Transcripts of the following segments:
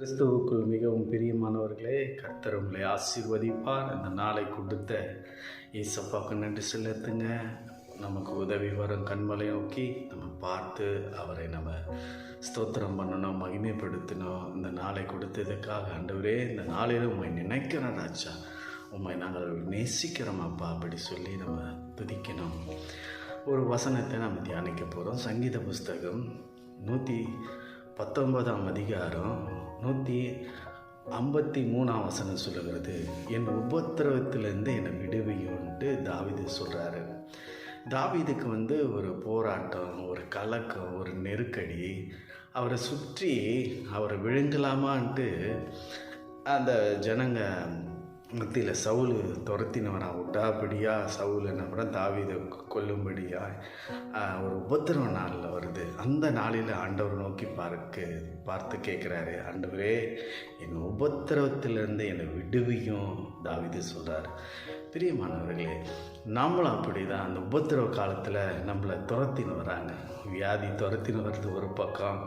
கிறிஸ்துவுக்குள் மிகவும் பிரியமானவர்களே கர்த்தர் உங்களை ஆசீர்வதிப்பார். இந்த நாளை கொடுத்த ஏசப்பாவுக்கு நன்றி செலுத்துங்க. நமக்கு உதவி வரும் கண்மலை நோக்கி நம்ம பார்த்து அவரை நம்ம ஸ்தோத்திரம் பண்ணணும் மகிமைப்படுத்தணும் இந்த நாளை கொடுத்ததுக்காக ஆண்டவரே இந்த நாளில் உண்மை நினைக்கிறோம் ராஜா உண்மை நாங்கள் நேசிக்கிறோம் அப்பா அப்படி சொல்லி நம்ம துதிக்கணும். ஒரு வசனத்தை நம்ம தியானிக்க போகிறோம் சங்கீத புஸ்தகம் நூற்றி பத்தொன்பதாம் அதிகாரம் நூற்றி ஐம்பத்தி மூணாம் வசனம் சொல்லுகிறது. என் உபத்திரவத்திலேருந்து என்னை விடுவியுன்ட்டு தாவிது சொல்கிறாரு தாவிதுக்கு வந்து ஒரு போராட்டம் ஒரு கலக்கம் ஒரு நெருக்கடி அவரை சுற்றி அவரை விழுங்கலாமான்ட்டு அந்த ஜனங்க மத்தியில் சவுல் துரத்தினவனா? விட்டாபடியாக சவுல் என்ன பண்ண தாவிதை கொல்லும்படியா? ஒரு உபத்திரவ நாளில் வருது. அந்த நாளில் ஆண்டவர் நோக்கி பார்க்க பார்த்து கேட்குறாரு ஆண்டவரே என் உபத்திரவத்திலிருந்து என்னை விடுவியும் தாவிது சொல்கிறார் பிரியமானவர்களே நாமளும் அப்படி தான் அந்த உபத்திரவ காலத்தில் நம்மளை துரத்தின்னு வராங்க வியாதி துரத்தின்னு வருது ஒரு பக்கம்.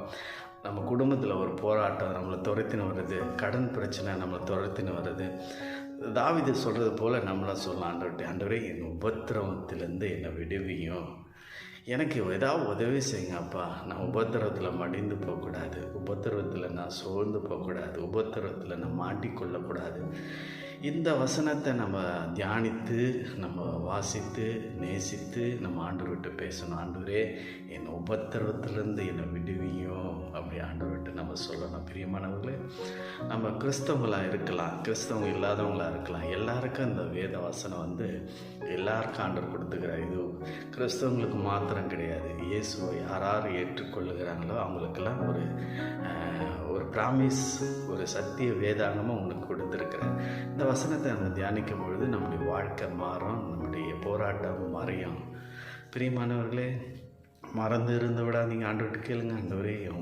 நம்ம குடும்பத்தில் ஒரு போராட்டம் நம்மளை துரத்தின்னு வருது கடன் பிரச்சனை நம்மளை துரத்தின்னு வருது தாவிதை சொல்கிறது போல் நம்மளும் சொல்லலாம். ஆண்டவர்கிட்ட ஆண்டவரே என் உபத்திரவத்திலேருந்து என்னை விடுவியும். எனக்கு ஏதாவது உதவி செய்யுங்க அப்பா நான் உபத்திரவத்தில் மடிந்து போகக்கூடாது. உபத்திரவத்தில் நான் சோர்ந்து போகக்கூடாது. உபத்திரவத்தில் நான் மாட்டிக்கொள்ளக்கூடாது. இந்த வசனத்தை நம்ம தியானித்து நம்ம வாசித்து நேசித்து நம்ம ஆண்டவர்கிட்ட பேசணும். ஆண்டவரே என் உபத்திரவத்திலேருந்து என்னை விடுவியும் அப்படி ஆண்டவர்கிட்ட நம்ம சொல்லணும். பிரியமானவர்களே நம்ம கிறிஸ்தவங்களாக இருக்கலாம் கிறிஸ்தவங்க இல்லாதவங்களாக இருக்கலாம். எல்லாருக்கும் இந்த வேத வசனம் வந்து எல்லாருக்கும் ஆண்டவர் கொடுத்துக்கிறார் இது. கிறிஸ்தவங்களுக்கு மாத்திரம் கிடையாது. இயேசுவை யார் யார் ஏற்றுக்கொள்ளுகிறாங்களோ அவங்களுக்கெல்லாம் ஒரு ஒரு ப்ராமிஸ் ஒரு சத்திய வேதாங்கமாக உங்களுக்கு கொடுத்துருக்குறேன். இந்த வசனத்தை நம்ம தியானிக்கும் பொழுது நம்முடைய வாழ்க்கை மாறும் நம்முடைய போராட்டம் மறையும். பிரியமானவர்களே மறந்து இருந்து விடாதீங்க. ஆண்டவர்கிட்ட கேளுங்க. ஆண்டவரே என்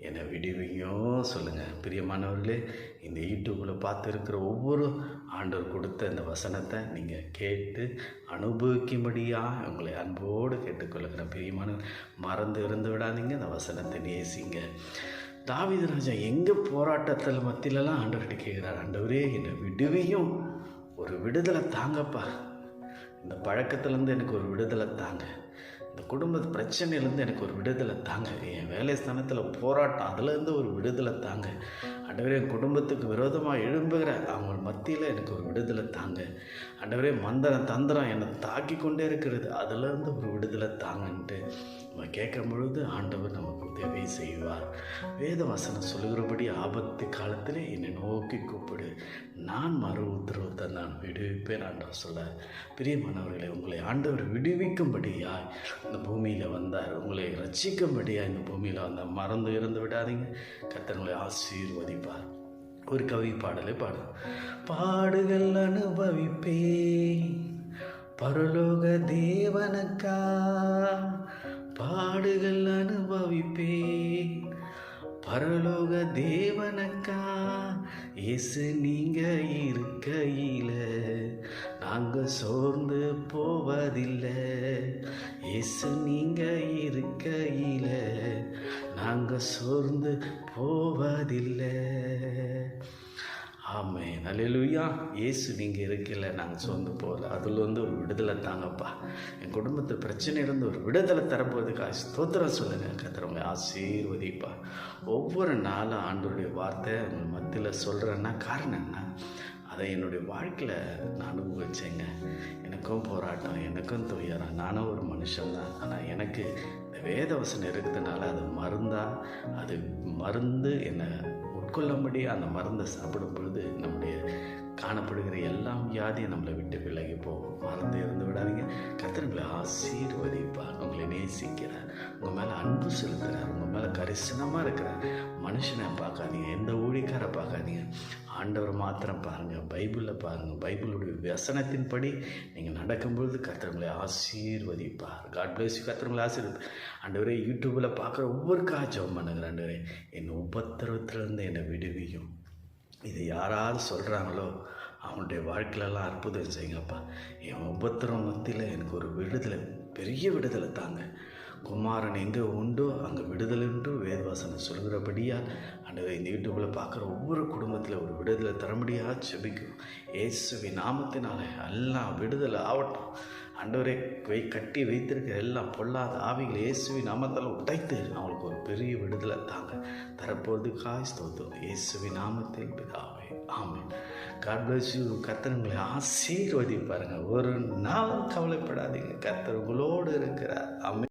என்னை விடுவியோ சொல்லுங்கள் பிரியமானவர்களே இந்த யூடியூப்பில் பார்த்து இருக்கிற ஒவ்வொரு ஆண்டவர் கொடுத்த இந்த வசனத்தை நீங்கள் கேட்டு அனுபவிக்கும்படியாக உங்களை அன்போடு கேட்டுக்கொள்கிறேன். பிரியமானவர் மறந்து இருந்து விடாதீங்க. இந்த வசனத்தை நேசிங்க. தாவித ராஜா எங்கே போராட்டத்தில் மத்தியிலலாம் ஆண்டவர்கிட்ட கேட்குறார் ஆண்டவரே என்னை விடுவியும். ஒரு விடுதலை தாங்கப்பா. இந்த பழக்கத்துலேருந்து எனக்கு ஒரு விடுதலை தாங்க. இந்த குடும்ப பிரச்சனையிலேருந்து எனக்கு ஒரு விடுதலை தாங்க. என் வேலை ஸ்தானத்தில் போராட்டம் அதுலேருந்து ஒரு விடுதலை தாங்க. ஆண்டவரே என் குடும்பத்துக்கு விரோதமாக எழும்புகிற அவங்க மத்தியில் எனக்கு ஒரு விடுதலை தாங்க. ஆண்டவரே மந்திரம் தந்திரம் என்னை தாக்கி கொண்டே இருக்கிறது. அதுலேருந்து ஒரு விடுதலை தாங்கன்ட்டு நம்ம கேட்கும் பொழுது ஆண்டவர் நமக்கு உதவி செய்வார். வேத வசனம் சொல்லுகிறபடி ஆபத்து காலத்தில் என்னை நோக்கி கூப்பிடு. நான் மறு உத்தரவத்தை நான் விடுவிப்பேன் ஆண்டவர் சொல்ல. பிரியமானவர்களை உங்களை ஆண்டவர் விடுவிக்கும்படியாய் இந்த பூமியில் வந்தார். உங்களை ரட்சிக்கும்படியாய் இந்த பூமியில் வந்தார். மறந்து இருந்து விடாதீங்க. கர்த்தர் ஆசீர்வதி ஆசீர்வதிப்பார் ஒரு கவி பாடலை பாடு பாடுகள் அனுபவிப்பே பரலோக தேவனுக்கா. பாடுகள் அனுபவிப்பே பரலோக தேவனக்கா. இயேசு நீங்க இருக்கையில நாங்க சோர்ந்து போவதில்லை. இயேசு நீங்க இருக்கையில நாங்கள் சோர்ந்து போவதில்லை. ஆமே நல்லலுயா இயேசு நீங்கள் இருக்கல நாங்கள் சோர்ந்து போகல. அதில் வந்து ஒரு விடுதலை தாங்கப்பா. என் குடும்பத்து பிரச்சனையிலேருந்து ஒரு விடுதலை தரப்போவதுக்காக ஸ்தோத்திரம் சொல்லுங்கள் கத்துறவங்க ஆசீர்வதிப்பா. ஒவ்வொரு நாளும் ஆண்டோடைய வார்த்தை உங்கள் மத்தியில் சொல்கிறேன்னா காரணம் என்ன? அதை என்னுடைய வாழ்க்கையில் நான் அனுபவிச்சேங்க எனக்கும் போராட்டம் எனக்கும் துயரம். நானும் ஒரு மனுஷன்தான். ஆனால் எனக்கு இந்த வேதவசனம் இருக்கிறதுனால அது மருந்தா அது மருந்து என்னை உட்கொள்ளும்படி அந்த மருந்தை சாப்பிடும் பொழுது நம்முடைய காணப்படுகிற எல்லா வியாதியும் நம்மளை விட்டு விலகி போகும். மறந்து இருந்து விடாதீங்க. கத்திரங்களை ஆசீர்வதிப்பார். உங்களை நேசிக்கிறார். உங்கள் மேலே அன்பு செலுத்துகிறார் உங்கள் மேலே கரிசனமாக இருக்கிறார். மனுஷனை பார்க்காதீங்க. எந்த ஊழிக்காரை பார்க்காதீங்க. ஆண்டவர் மாத்திரம் பாருங்கள் பைபிளில் பாருங்கள் பைபிளுடைய வசனத்தின்படி நீங்கள் நடக்கும்பொழுது கத்திரங்களை ஆசீர்வதிப்பார். காட் பிளேஸ் கத்திரங்களை ஆசீர்வதி ஆண்டவரே யூடியூப்பில் பார்க்குற ஒவ்வொரு காய்ச்சவும் பண்ணுங்க ஆண்டவரே. என் உபத்திரவத்திலிருந்து என்னை விடுவியும். இது யாராவது சொல்கிறாங்களோ அவனுடைய வாழ்க்கையிலலாம் அற்புதம் செய்யுங்கப்பா. என் உபத்திரம் மத்தியில் எனக்கு ஒரு விடுதலை பெரிய விடுதலை தாங்க. குமாரன் எங்கே உண்டோ அங்கே விடுதலை உண்டு வேதவாசனம் சொல்கிறபடியால் ஆண்டவரே இந்த யூடியூப்பில் பார்க்குற ஒவ்வொரு குடும்பத்தில் ஒரு விடுதலை தரமுடியாக செபிக்கும் ஏசுவி நாமத்தினாலே எல்லாம் விடுதலை ஆகட்டும். ஆண்டவரே வை கட்டி வைத்திருக்கிற எல்லாம் பொல்லாத ஆவிகள் இயேசுவி நாமத்தால் உடைத்து அவங்களுக்கு ஒரு பெரிய விடுதலை தாங்க. தரப்போது காய் ஸ்தோத்திரம். இயேசுவி நாமத்தில் பிதாவே ஆமாம் காட் பிளஸ் யூ பாருங்கள் உங்களை ஆசீர்வதிப்பாருங்க. ஒரு நாள் கவலைப்படாதீங்க. கத்தர் உங்களோடு இருக்கிறார். அமை